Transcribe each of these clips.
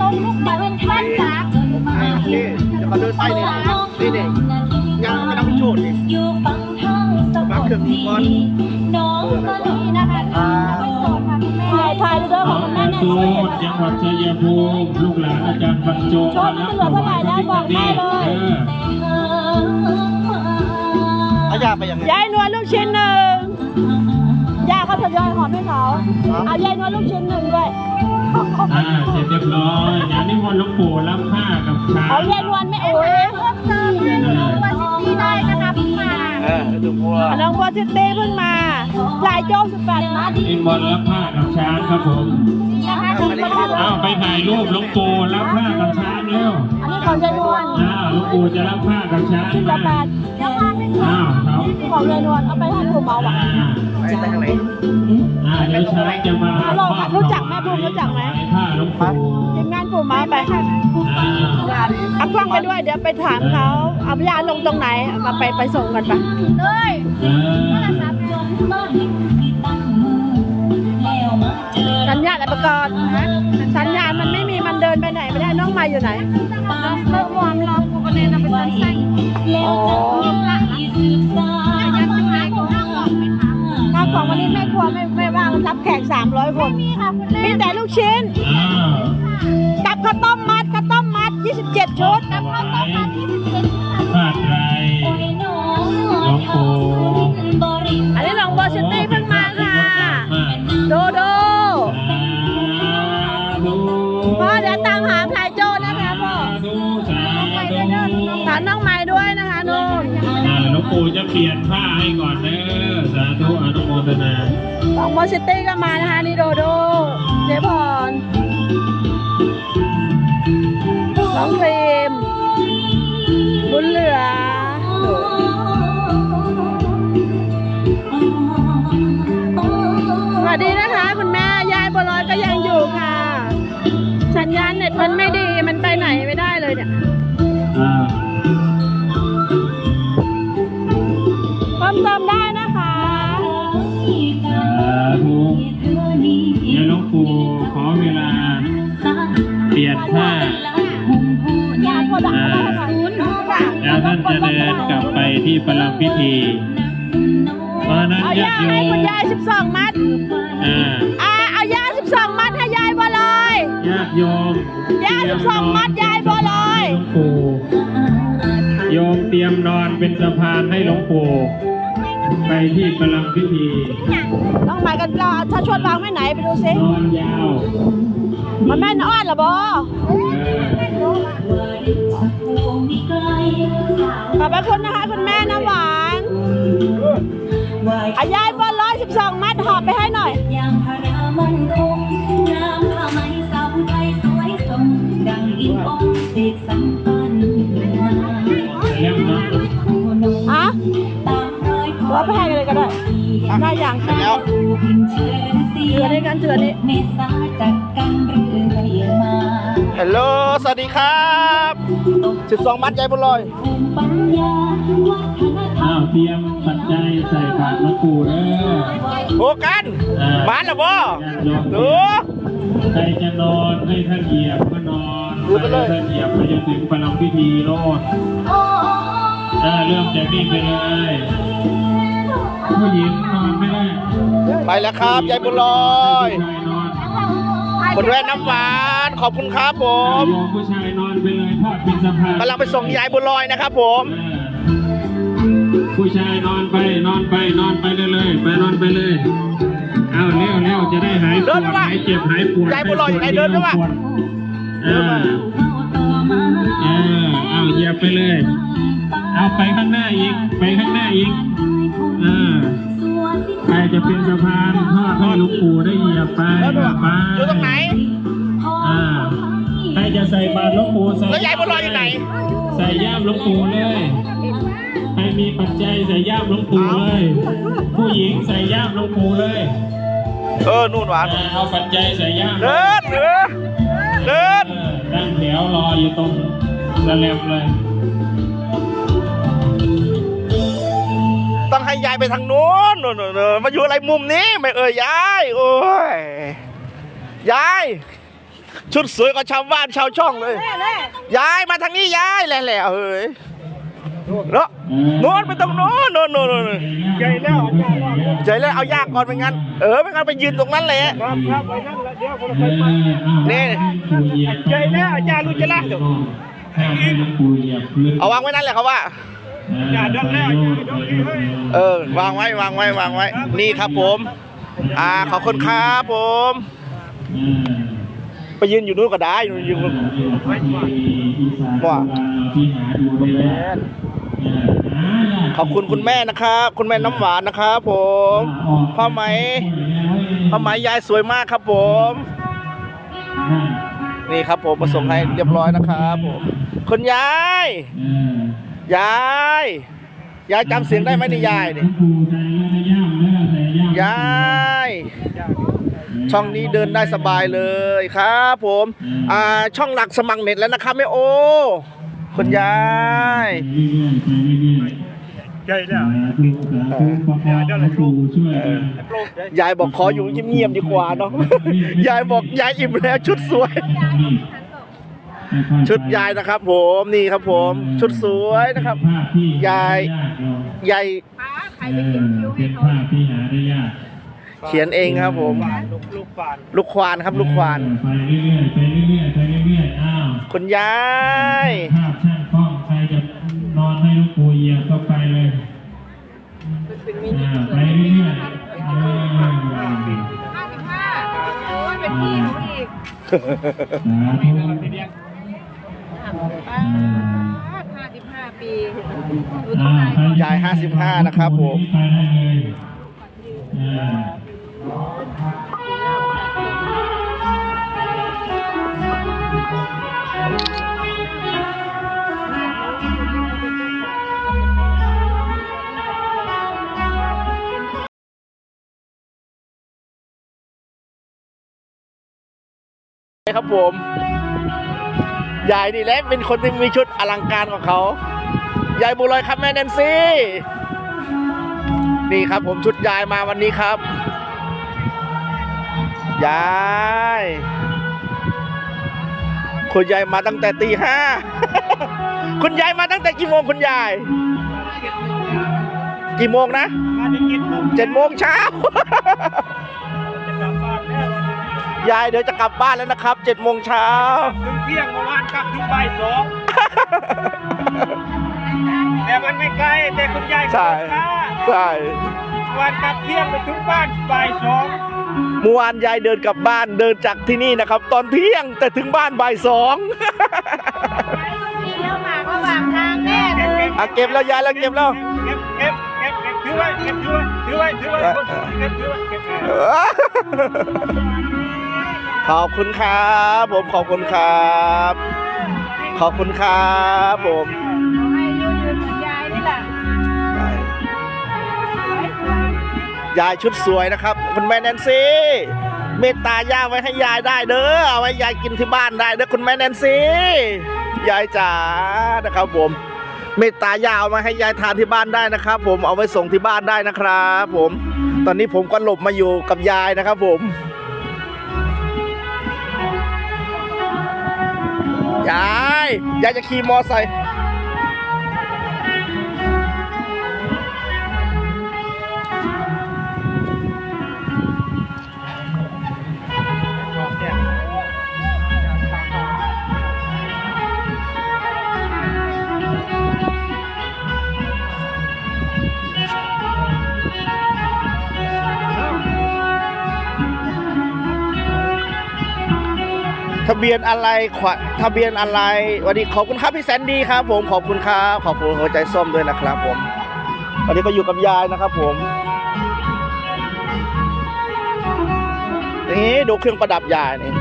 ตรงลูกบ้านบ้านสานี่เดี๋ยวเขาเดินไปเนี่ยนี่นี่ยังไม่ต้องโชดนี่อยู่ฝั่งทางสะกดดีน้องสลีนะคะไม่โสดค่ะคุณแม่ถ่ายรูปด้วยของคุณแม่ตูแน่นนจังหวัดชัยภูมิลูกหลานอาจารย์บรรจงมารับถวายพระพิฆเนศเออเอายาไปยังไงยายนวลลูกชิ้นหนึ่ง เขาเอายายนวลลูกชิ้นหนึ่งด้วยอ่าเสร็จเรียบร้อยอย่างนี้มนต์หลวงปู่รับผ้ากับช้างเอายายนวลไม่โอ้ยเพิ่มเติมให้น้องวันที่ได้นะคะพี่มาเออดูบัวน้องบัวซิตี้เพิ่งมาลายโจ้สิบแปดนัดนิมนต์รับผ้ากับช้างครับผมนะคะคุณแม่อ้าวไปถ่ายรูปหลวงปู่รับผ้ากับช้างเร็วอันนี้ของยายนวลอ้าวหลวงปู่จะรับผ้ากับช้างชิ้นมา ละแปดแล้วมาไม่อ้าวครับของยายนวลเอาไปให้ผู้เมาอ่าอะไปทางไหน อ่าเดี๋ยวช้างจะมาเรารู้จักแม่บุ้มรู้จักไหม ผ้าหลวงปู่ทีมงานผู้เมาไปอ่าเอากล้องไปด้วยเดี๋ยวไปถามเขาเอายาลงตรงไหนเอามาไปไปส่งกันไปเลยเออสัญญาณอุปกรณ์สัญญาณมันไม่มีมันเดินไปไหนไม่ได้น้องมาอยู่ไหนเมื่อวานเรา คุณเนนเอาไปตัดไส้อ๋อยังไม่หายของข้าวกล่องไหมคะข้าวของวันนี้แม่ครัวไม่ไม่ว่างรับแขก300 คนนี่ค่ะคุณแม่มีแต่ลูกชิ้นอ้าวกับข้าวต้มมัดข้าวต้มมัด 27 ชุดถวายผ้าไตรหลวงปู่ เปลี่ยนผ้าให้ก่อนเด้อสาธุอนุโมทนาหลวงวอชิตี้ก็มานะคะนี่โดโดเจพรน้องครีมบุญเหลือสวัสดีนะคะ คุณแม่ยายบัวลอยก็ยังอยู่ค่ะ สัญญาณเน็ตมันไม่ดีมันไปไหนไม่ได้เลยเนี่ย เพิ่มเติมได้นะคะสาธุเดี๋ยวหลวงปู่ขอเวลา เปลี่ยนผ้ายายก็ดังมาค่ะศูนย์ค่ะแล้วท่านจะเดินกลับไปที่ประลัมพิธีเพราะฉะนั้นเอาญาย่าติโยให้มคุณยาย12มัดอ่าอ่าเอาย่า12มัดให้ยายบัวลอย ญาติโยมญาติสิบสองมัดยายบัวลอย หลวงปู่โยมเตรียมนอนเป็นสะพานให้หลวงปู่ ไปที่ประลัมพิธีน้องหมายกันเราถ้าชวนวางไว้ไหนไปดูซินอนยาวมันแม่นอ้อนเหรอบอเออขอบพระคุณนะคะคุณแม่น้ำหวานอายายบัวลอย12มัดหอบไปให้หน่อยอย่างพระรามันคงงามผ้าไหมสาวไทยสวยสมดังอินองค์เสกส ได้อย่างแล้วพินเชิญเสีเถืยอในกันเถือนี้เมษาจากกันเรื่อยมาฮัลโหลสวัสดีครับ12มัดยายบุญลอยภูมิปัญญาวัฒนธรรอ้ามวเตรียมปัจจัยใส่บาตรหลวงปู่เด้อโอ้กันอ่าบ้านละบ่ญาติโยมดูใครจะนอนให้ท่านเหยียบก็นอนดูไปเลยให้ท่านเหยียบไปจนถึงประลัมพิธีโลดอ่าเริ่มจากนี่ไปเลย ผู้หญิงนอนไม่ได้ไปแล้วครับยายบุญลอยผู้ชายนอนคนแว่นน้ำหวาน ขอบคุณครับผอ่ามโยมผู้ชายนอนไปเลยทอดเป็นสะพานกำลังไปส่งยายบุญลอยนะครับผมอ่าผู้ชายนอนไปนอนไปนอนไปเลยเลยไปนอนไปเลยเอาเร็วเร็วจะได้หายปวดหายเจ็บหายปวดยายบุญลอยอยู่ไหนเดินด้วยวะอ่าอ่าเอาเหยียบไปเลย เอาไปข้างหน้าอีกไปข้างหน้าอีกอ่าใคร จะเป็นสะพานทอดให้หลูกปู่ได้เหยียบไปแล้วด้วยไปอยู่ตรงไหน อ่าใครจะใส่บาตรหลูกปู่ใส่แล้วยายบุญลอยอยู่ไหน ใส่ย่ามหลูกปู่เลยใครมีปัจจัยใส่ย่ามหลูกปู่เลย ผู้หญิงใส่ย่ามหลูกปู่เลย เออนู่นหวานอ่าเอาปัจจัยใส่ย่ามเดินเดินเดิน เออตั้งแถวรออยู่ตรงสแลมเลย ต้องให้ยายไปทางโน้นโน่นโน่นโน่นมาอยู่อะไรมุมนี้ ไม่เอ่ยยาย โอ้ย ยาย ชุดสวยกว่าชาวบ้านชาวช่องเลยแน่แน่ยายมาทางนี้ยายแหละๆเฮ้ยเนาะโน้นไปตรงโน้นโน้นโน้นโน้นใหญ่แล้วใจแล้วเอายากก่อนไม่งั้น เออไม่งั้นไปยืนตรงนั้นแหละครับครับไปนั่นละเดี๋ยวคนละไปไปนี่ใหญ่แล้วอาจารย์รู้จะละเดี๋ยวเอาวางไว้นั่นแหละเขาว่า อย่าดันแล้วอย่าดันเฮ้ยเออ วางไว้ วางไว้ วางไว้ นี่ครับผม อ่า ขอบคุณครับผม ไปยืนอยู่นู้นก็ได้ยืนว่าขอบคุณคุณแม่นะครับ คุณแม่น้ำหวานนะครับผมผ้าไหมผ้าไหมยายสวยมากครับผม นี่ครับผมประสงค์ให้เรียบร้อยนะครับผมคุณยาย ยายยายจำเสียงได้ไหมนี่ยายนี่ยายช่องนี้เดินได้สบายเลยครับผมอ่าช่องหลักสมัครเน็ตแล้วนะครับแม่โอคุณยายใหญ่แล้วยายบอกขออยู่เงียบๆดีกว่าเนาะยายบอกยายอิ่มแล้วชุดสวย ชุดยายนะครับ ผมนี่ครับผม ชุดสวยนะครับยายยายเป็นภาพที่หาได้ยากเขียนเองครับผม ลูกลูกป่านลูกควานครับลูกควานไปเรื่อยๆไปเรื่อยๆไปเรื่อยๆอ้าวคุณยายภาพช่างกล้องใครจะนอนให้ลูกปูเหยียบก็ไปเลยอ่าไปเรื่อยๆเออห้าสิบห้าโอ้ยเป็นพี่หนูอีก สาธุห้าสิบห้าปีอ่านไหนใครยาย55นะครับผม ไปได้เลยอ่าครับผม ยายนี่แหละเป็นคนที่มีชุดอลังการของเขา ยายบุญลอยครับแม่แนนซี่ นี่ครับผมชุดยายมาวันนี้ครับ ยายคุณยายมาตั้งแต่ตีห้า คุณยายมาตั้งแต่กี่โมงคุณยาย กี่โมงนะ มาจะกินผมเจ็ดโมงเช้า ยายเดี๋ยวจะกลับบ้านแล้วนะครับเจ็ดโมงเช้าถึงเที่ยงเมื่อวานกลับถึงบ่ายสองแต่มันไม่ไกลแต่คุณยายใช่ช้าใช่วันกลับเที่ยงไปถึงบ้านบ่ายสองเมื่อวานยายเดินกลับบ้านเดินจากที่นี่นะครับ ตอนเที่ยงแต่ถึงบ้านบ่ายสองมีเลี้ยวหมากระหว่างทางแน่เลยอะเก็บแล้วยายแล้วเก็บแล้วเก็บเก็บเก็บเก็บถือไว้เก็บถือไว้ถือไว้ถือไว้เก็บถือไว้เก็บถือไว้ ขอบคุณครับผมขอบคุณครับ ขอบคุณครับผมขอให้อายุยืนเหมือนยายนี่แหละยายชุดสวยนะครับคุณแม่แนนซี่เมตตาย่าไว้ให้ยายได้เด้อเอาไว้ยายกินที่บ้านได้เด้อคุณแม่แนนซี่ยายจ๋านะครับผม เมตตาย่าเอามาให้ยายทานที่บ้านได้นะครับ ผมเอาไว้ส่งที่บ้านได้นะครับ ผม ตอนนี้ผมก็หลบมาอยู่กับยายนะครับ ผม ยาย ยายจะขี่มอไซค์ ทะเบียนอะไรขวทะเบียนอะไรวันนี้ขอบคุณครับพี่แสนดี้ครับ ผมขอบคุณครับขอบคุณหัวใจส้มด้วยนะครับผม วันนี้ก็อยู่กับยายนะครับ ผมนี่ดูเครื่องประดับยายนี่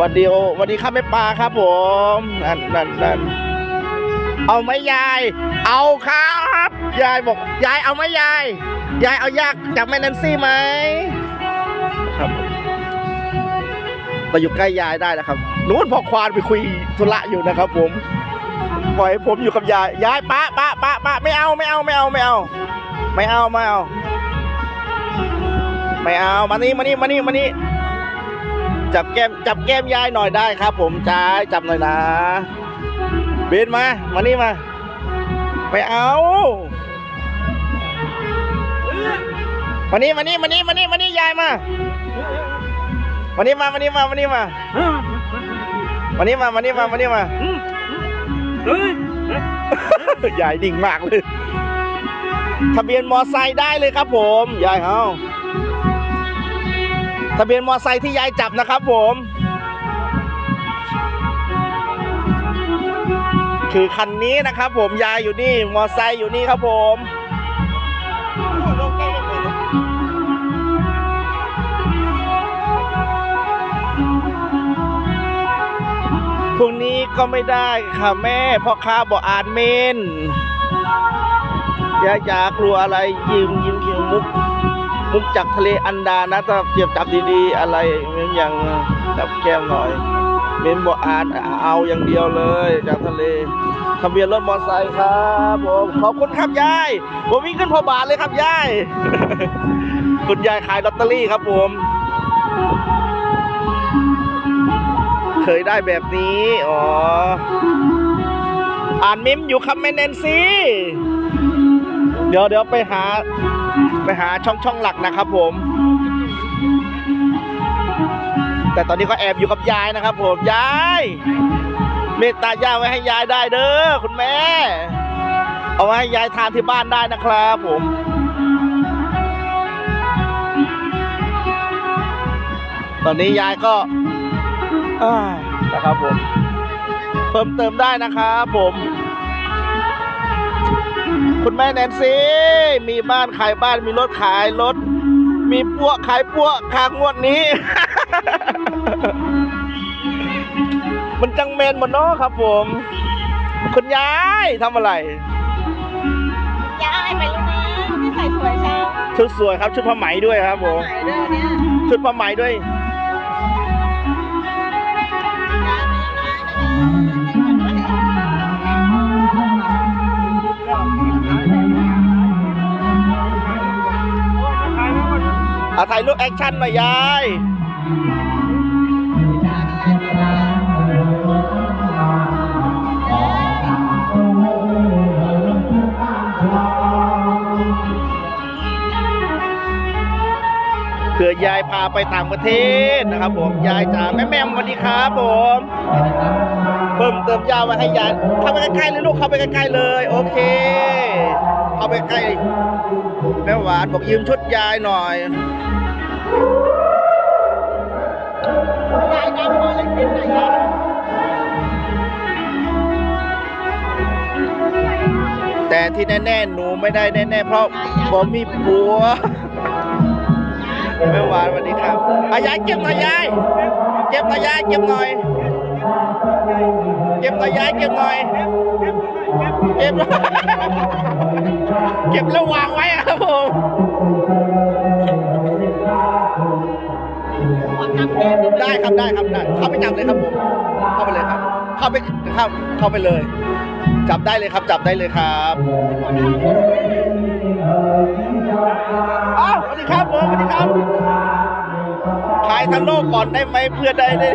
วันเดียววันนี้ข้าไม่ปลาครับผมนั่นนั่นนั่นเอาไหมยาย เอาครับ ยายบอกยายเอาไหมยาย ยายเอายากจากแม่แนนซี่ไหม มาอยู่ใกล้ยายได้นะครับนู้นพอควานไปคุยธุระอยู่นะครับ ผมปล่อยให้ผมอยู่กับยายยายป้าป้าป้าป้าไม่เอาไม่เอาไม่เอาไม่เอา ไม่เอาไม่เอา ไม่เอามานี่มานี่มานี่มานี่จับแก้มจับแก้มยายหน่อยได้ครับ ผมจ้ายจับหน่อยนะเบนมามานี่มาไม่เอามานี่มานี่มานี่มานี่มานี่ยายมา มานี่มามานี่มามานี่มามานี่มามานี่มามานี่มายายดิ่งมากเลย ทะเบียนมอไซค์ได้เลยครับ ผมยายเอาทะเบียนมอไซค์ที่ยายจับนะครับ ผม คือคันนี้นะครับ ผมยายอยู่นี่ มอไซค์อยู่นี่ครับผม พรุ่งนี้ก็ไม่ได้ค่ะแม่พราะข้าบอกอ่านเมนอย่ายจ๋ากลัวอะไรยิมยิมยิมมุก มุกจากทะเลอันดานะถ้าเจียบจับดีๆ อะไรอย่างจับแก้มหน่อยเมนบอกอ่านเอาอย่างเดียวเลย จากทะเลทะเบียนรถมอเตอร์ไซค์ครับผมขอบคุณครับยายผมวิ่งขึ้นพอบาทเลยครับยายคุณยายขายลอตเตอรี่ครับผม ยได้แบบนี้ อ๋อ อ่านมิมอยู่ครับแม่แนนซี่เดี๋ยวเดี๋ยวไปหา ไปหาช่องช่องหลักนะครับผม แต่ตอนนี้ก็แอบอยู่กับยายนะครับผม ยาย เมตตาย่าไว้ให้ยายได้เด้อคุณแม่ เอาไว้ให้ยายทานที่บ้านได้นะครับผมตอนนี้ยายก็ อ่านะครับผม เพิ่มเติมได้นะครับผม คุณแม่แนนซี่มีบ้านขายบ้านมีรถขายรถ มีปัวขายปัวคางวดนี้ มันจังเมนหมดเนาะครับผม คุณยายทำอะไรยายไปแล้วนะที่ใส่สวยเช้าชุดสวยครับ ชุดผ้าไหมด้วยครับผม ไหนเด้อเนี่ยชุดผ้าไหมด้วย อาถ่ายรูปแอคชั่นหน่อยยาย เผื่อยายพาไปต่างประเทศนะครับผม ยายจ๋าแม่แม่มสวัสดีครับผม เพิ่มเติมยาวมาให้ยายเข้าไปใกล้ๆเลยลูกเข้าไปใกล้ๆเลย โอเค เข้าไปใกล้แม่หวานบอกยืมชุดยายหน่อยยายดำพอเลยขึ้นหน่อยยายแต่ที่แน่ๆหนูไม่ได้แน่ๆเพราะผมมีผัวแม่หวานสวัสดีครับอายายเก็บหน่อยยายเก็บหน่อยยายเก็บหน่อย เก็บหน่อยยายเก็บหน่อย เก็บ เก็บแล้ววางไว้อะครับผมขอจับแก้มได้ไหมได้ครับได้ครับได้เข้าไปจับเลยครับผม เข้าไปเลยครับ เข้าไปเข้าเข้าไปเลย จับได้เลยครับ จับได้เลยครับอ้าวสวัสดีครับผมสวัสดีครับ ขายทั้งโลกก่อนได้ไหมเพื่อได้ได้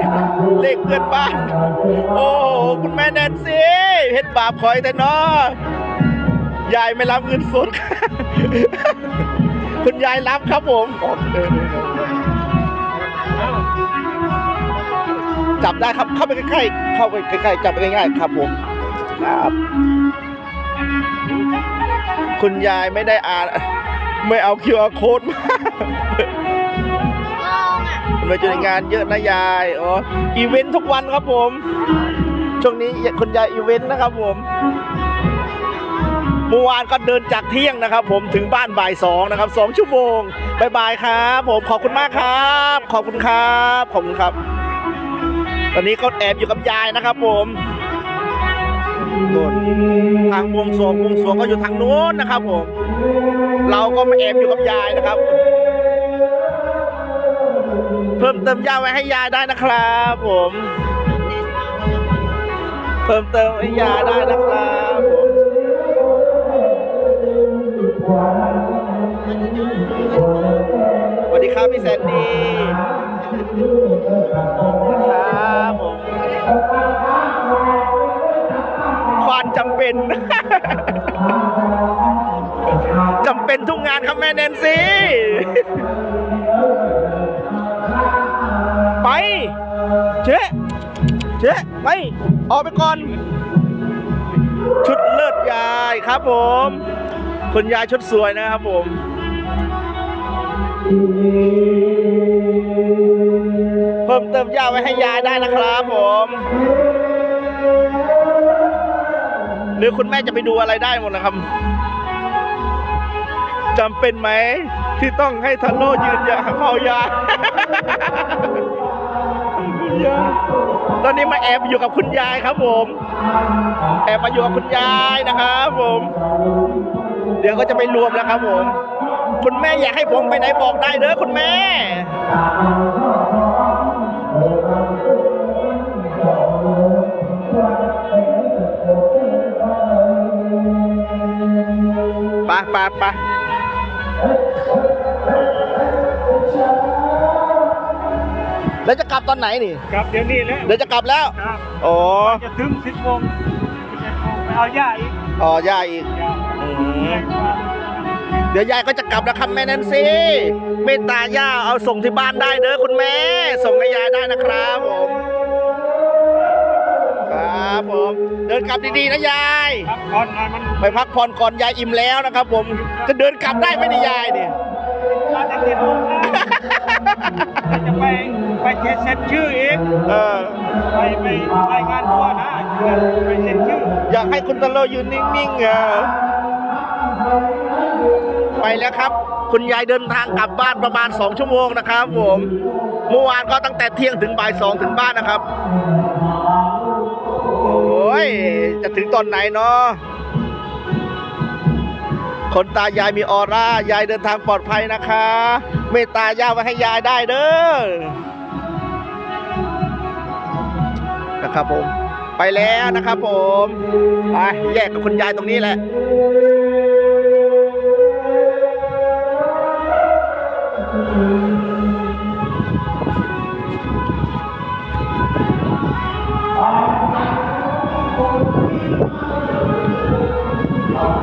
เลขเพื่อนบ้าน โอ้คุณแม่แนนซี่เฮ็ดบาปคอยแต่เนาะยายไม่รับเงินสดคุณยายรับครับผมจับได้ครับเข้าไปใกล้ๆเข้าไปใกล้ๆจับไปง่ายๆครับผมครับ คุณยายไม่ได้อ่าน ไม่เอา QR code มาลองอะ มาเจอในงานเยอะนะยายอ๋ออีเวนต์ทุกวันครับผมช่วงนี้คุณยายอีเวนต์นะครับผมเมื่อวานก็เดินจากเที่ยงนะครับ ผมถึงบ้านบ่ายสองนะครับสองชั่วโมงบายบายครับ ผมขอบคุณมากครับ ขอบคุณครับขอบคุณครับ ตอนนี้ก็แอบอยู่กับยายนะครับ ผมทางวงสวงวงสวงก็อยู่ทางนู้นนะครับ ผม เราก็มาแอบอยู่กับยายนะครับ เพิ่มเติมยาไว้ให้ยายได้นะครับผมเพิ่มเติมให้ยาได้นะครับผมสวัสดีครับพี่แซนดี้ครับผมความจำเป็นจำเป็นทุกงานครับแม่แนนซี่ ไปเจ๊เจ๊ไป ออกไปก่อน ชุดเลิศยายครับผม คุณยายชุดสวยนะครับผม เพิ่มเติมยาไว้ให้ยายได้นะครับผม หรือคุณแม่จะไปดูอะไรได้หมดนะครับจำเป็นไหม ที่ต้องให้ทันโลยืนยาเฝ้ายา ยายตอนนี้มาแอบอยู่กับคุณยายครับผม แอบมาอยู่กับคุณยายนะครับผม เดี๋ยวก็จะไปรวมแล้วครับผม คุณแม่อยากให้ผมไปไหนบอกได้เด้อคุณแม่ แล้วจะกลับตอนไหนนี่ครับเดี๋ยวนี้แหละเดี๋ยวจะกลับแล้ว ครับอ๋อ จะถึงสิบโมงไปเอาย่าอีกอ๋อย่าอีกอืม เดี๋ยวยายก็จะกลับแล้วครับแม่แนนซี่เมตตาย่าเอาส่งที่บ้านได้เด้อคุณแม่ ส่งให้ยายได้นะครับผมครับผม เดินกลับดีๆนะยาย ครับก่อนหน่อยมันไปพักผ่อนก่อนยายอิ่มแล้วนะครับผม จะเดินกลับได้ไหมนี่ยายนี่อาจจะเจ็ดโมงแล้ว จะไปไปเซ็นชื่ออีกเออ ไปไปรายงานตัวนะไปเซ็นชื่ออยากให้คุณตะโลยืนนิ่งๆอะไปแล้วครับ คุณยายเดินทางกลับบ้านประมาณ 2 ชั่วโมงนะครับผมเมื่อวานก็ตั้งแต่เที่ยงถึงบ่ายสองถึงบ้านนะครับ โอ้ย จะถึงตอนไหนเนาะ คนตายายมีออร่า ยายเดินทางปลอดภัยนะคะ เมตตาย่าไว้ให้ยายได้เด้อนะครับผม ไปแล้วนะครับผม ไปแยกกับคุณยายตรงนี้แหละ